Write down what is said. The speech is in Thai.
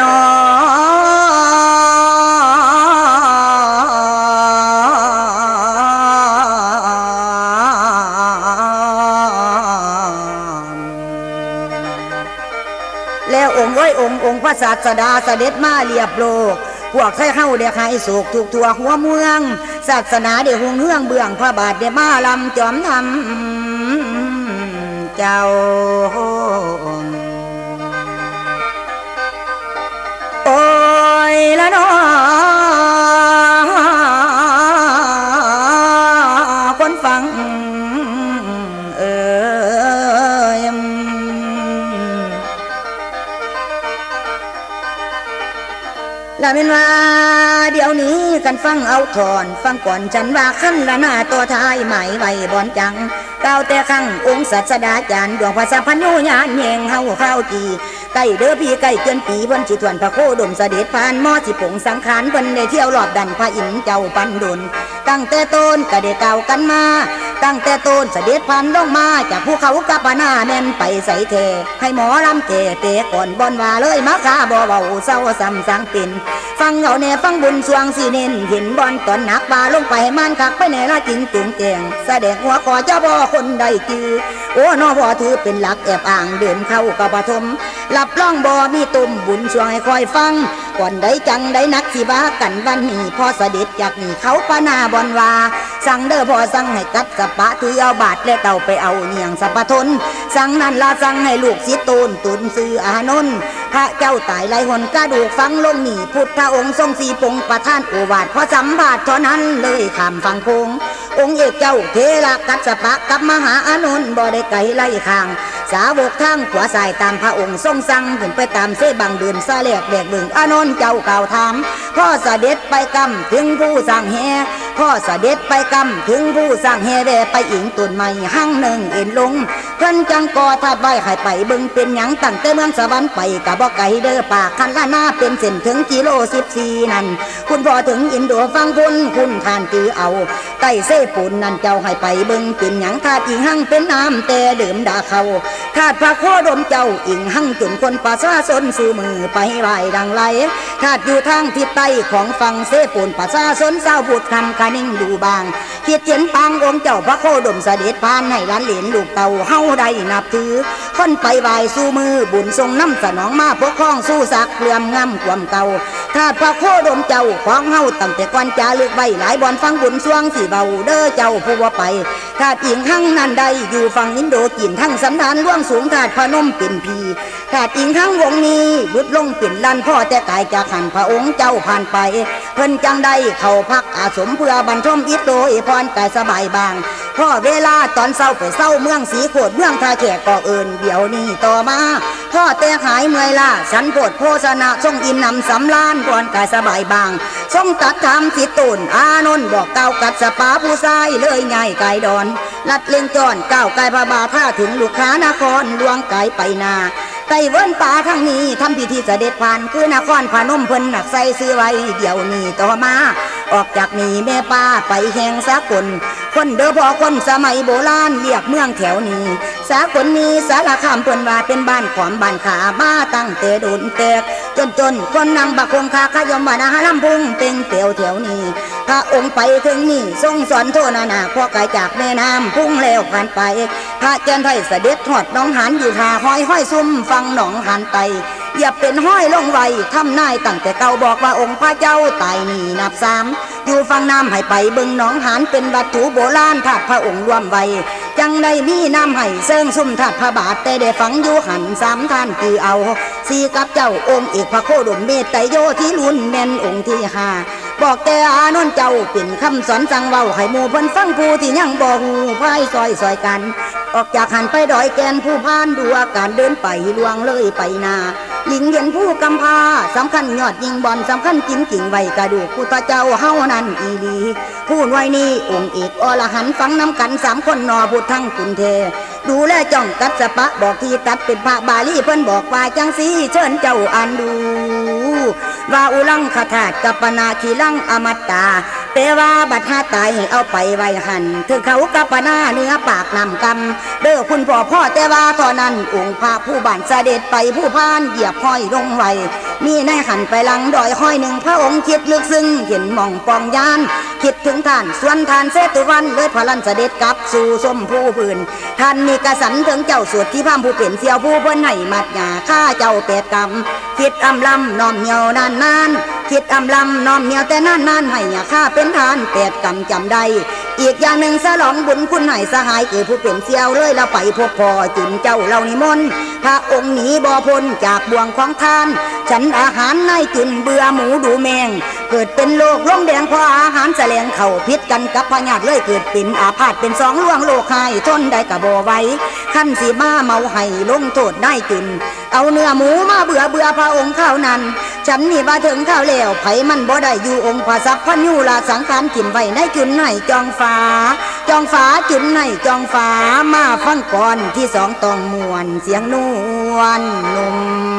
นอแล้วองค์เอ้องค์องค์พระศาสดาเสด็จมาเรียบโลก พวกใครเข้าเดียใครโศกถูกทั่วหัวเมือง ศาสนาเดียหงเฮืองเบื้องพระบาทเดียมาลำจอมทำเจ้า ย ละเป็นว่า เดี๋ยวนี้กันฟังเอาถอน ฟังก่อนฉันว่าขั้นละหน้าตัวท้ายใหม่ไว้บอนจังก้าวแต่ข้างองค์ศาสดาจารย์ดวงภาษาพันยุญานแยงเฮาข้าวจีใกล้เด้อพี่ใกล้เกินปีเพิ่นสิทวนพระโคดมเสด็จผ่านหมอสิผงสังขารเพิ่นได้เที่ยวรอบดันพระอินเจ้าปันดุนตั้งแต่ต้นก็ได้เก่าวกันมา ตั้งแต่ต้นเสด็จพันลงมาจากภูเขากับปนาแม่นไปใส่เท ให้หมอลำเกเตะก่อนบอนว่าเลยมาคาบ่เบาเศร้าซ้ำสังปินฟังเอาแน่ฟังบุญสวงสีเน้นเห็นบอนตอนหนักบาลงไปให้มันคักไปในละจริงจุงแจงแสดงหัวคอเจ้าบ่คนใดจือโอ้นอบ่ถือเป็นหลักแอบอ่างเดินเข้ากับปฐมรับรองบ่มีตุ่มบุญสวงให้คอยฟังก่อนใดจังใดนักสิว่ากันวันนี้พอเสด็จจากนี่เขาปนาบอนว่า สั่งเด้อพอสั่งให้กัดสปะถือเอาบาทและเต่าไปเอาเนียงสปะทน สั่งนั้นลาสั่งให้ลูกศิษย์ตูนตุนซื้ออานนท์พระเจ้าตายไรหนกระดูกฟังลงหนีพุทธองค์ทรงสีปงประท่านโอวาทพอสัมบาทเท่านั้นเลยขามฟังคง องค์เอกเจ้าเทระกัดสปะกับมหาอานนท์บ่ได้ไกลไล่ข้าง สาวกทางขวาสายตามพระองค์ทรงสั่งขึ้นไปตามเสบังเดินซาแหลกแบกบึงอานนท์เจ้าเก่าถามพ่อเสด็จไปกำถึงผู้สั่งแห่ พ่อเสด็จไปกำถึงผู้สั่งแห่แวไปอิงตุนใหม่หั่งหนึ่งเอ็นลงเพิ่นจังกอทัดไว้ให้ไปบึงเป็นหยังตั้งแต่เมืองสวรรค์ไปกะบ่ไกลเด้อปากคันละหน้าเป็นเส้นถึงกิโลสิบสี่นั่น คุณพ่อถึงอินโดฟังคุณคุณทานจือเอาใต้เสปูนนั่นเจ้าให้ไปบิ่งเป็นหยังทาดอิงหั่งเป็นน้ำแต่ดื่มดาเขา ทาดพระโคดมเจ้าอิงหั่งจนคนประชาชนสู่มือไปไหวดังไหลทาดอยู่ทางทิศใต้ของฝั่งเสปูนประชาชนเศร้าบุตรคำคานิ่งดูบาง คิดเห็นปางองค์เจ้าพระโคดมเสด็จผ่านให้ล้านเหลนลูกเต่าเฮาได้นับถือ คนไปไหวสู่มือบุญทรงน้ำสนองมาพวกข้องสู้สักเกลื่อมงำความเก่าถ้าพระโคดมเจ้าของเฮาตั้งแต่ก่อนจะเลือกไว้หลายบอนฟังบุญสวงสีเบาเด้อเจ้าผู้ว่าไปถ้าอิงหั่งนันใดอยู่ฝั่งอินโดจีนทั้งสำดานล่วงสูงถาดพนมเป็นพีถ้าอิงหั่งวงนี้บุดลงเป็นลันพ่อแต่กายจากหันพระองค์เจ้าผ่านไป เพิ่นจังได้เข้าพักอาสมเพื่อบรรทมอิทโดยพรกายสบายบางพ่อเวลาตอนเศร้าไปเศร้าเมืองสีโขดเมืองท่าแขกก็เอินเดี๋ยวนี้ต่อมาพ่อแต่หายเมื่อยล่าสันโพดโพชนะทรงอิ่มนำสำลานก่อนกายสบายบางทรงตัดทำสิตุนอานนท์บอกเก้าวกัดสปาผู้ชายเลยง่ายกายดอนลัดเล่งจอนก้าวกายพระบาท่าถึงลูกค้านครลวงกายไปนา ไต้เวิ้นป่าทั้งนี้ทำพิธีเสด็จผ่านคือนครพนมเพิ่นหนักใส่ซื้อไว้เดี๋ยวนี้ต่อมา ออกจากนี้แม่ป้าไปแหงสากลคนเด้อพอคนสมัยโบราณเรียกเมืองแถวนี้ สากลนี้สารคามเพิ่นว่าเป็นบ้านขอมบ้านขามาตั้งแต่โดนแตกจนจนคนนำบักคงคาขยมบานาลำพุงเป็นเตียวแถวนี้พระองค์ไปถึงนี่ทรงสอนโทนานาพวกกายจากแม่น้ำพุ่งแล้วผ่านไป พระเจนไทยเสด็จทอดน้องหันอยู่ทาห้อยห้อยซุ่มฟังหนองหันไต อย่าเป็นห้อยลงไวทำนายตั้งแต่เก่าบอกว่าองค์พระเจ้าตายนี่นับสามอยู่ฟังน้ำให้ไปเบิงหนองหานเป็นวัตถุโบราณถาดพระองค์รวมไว้จังได้มีน้ำให้เซิงซุ่มถาดพระบาทแต่ได้ฝังอยู่หันสามท่านคือเอาสีกับเจ้าองค์เอกพระโคดมเมตไตโยที่ลุนแม่นองค์ที่ห้า บอกแกอานนเจ้าเป็นคำสอนสั่งเว้าให้หมู่เพิ่นฟังผู้ที่ยังบ่ฮู้พายซอยซอยกัน ออกจากหันไปดอยแกนผู้พานดูอาการเดินไปลวงเลยไปนาหญิงเห็นผู้กำพาสำคัญยอดยิงบอลสำคัญจริงจริงไว้กระดูกพุทธเจ้าเฮานั้นอีหลีผู้ไว้นี่องค์เอกอรหันฟังน้ำกันสามคนนอพุทธังกุนเท ดูแลจ้องกัดสปะบอกที่ตัดเป็นพระบาลีเพิ่นบอกว่าจังสีเชิญเจ้าอ่านดู ว่าอุลังคาถาตกัปปนาคีลังอมตตา แต่ว่าบัดหาตายให้เอาไปไว้หันถึงเขากับปนาเนื้อปากนำกำเด้อคุณพ่อพ่อแต่ว่าตอนนั้นองค์พระผู้บานเสด็จไปผู้พานเหยียบห้อยลงไว้มีในหันไปหลังดอยห้อยหนึ่งพระองค์คิดลึกซึ้งเห็นมองปองยาน คิดถึงท่านส่วนท่านเสตุวันเลยพลันเสด็จกลับสู่สมผู้พื้นท่านมีกระสันถึงเจ้าสวดที่พามผู้เป็นเสียวผู้เพิ่นให้มัดหยาฆ่าเจ้าเป็ดกรรมคิดอำลำน้อมเหนียวนานนาน คิดอำลำน้อมเหนียวแต่นานนานให้หยาฆ่าเป็นทานเป็ดกรรมจำได้ อีกอย่างหนึ่งสลองบุญคุณให้สหายคือผู้เป็นเสียวเลยแล้วไปพบพ่อจินเจ้าเรานิมนต์พระองค์หนีบ่พ้นจากบ่วงของทาน ฉันอาหารในจินเบื่อหมูดูแมง เกิดเป็นโรคล้มแดงเพราะอาหารแสลงเข่าพิษกันกับพญาติเลยเกิดเป็นอาพาธเป็นสองล่วงโลกหายทนได้กะบ่ไว้ขั้นสีมาเมาให้ลงโทษได้จุนเอาเนื้อหมูมาเบื่อเบื่อพระองค์ข้าวนั้น ฉันนี่มาถึงข้าวแล้วไผมันบ่ได้อยู่องค์พระสัพพญูลาสังขารกินไว้ในจุนในจองฟ้า จองฟ้าจุนในจองฟ้ามาฟังก่อนที่สองตองมวนเสียงนวลนุ่ม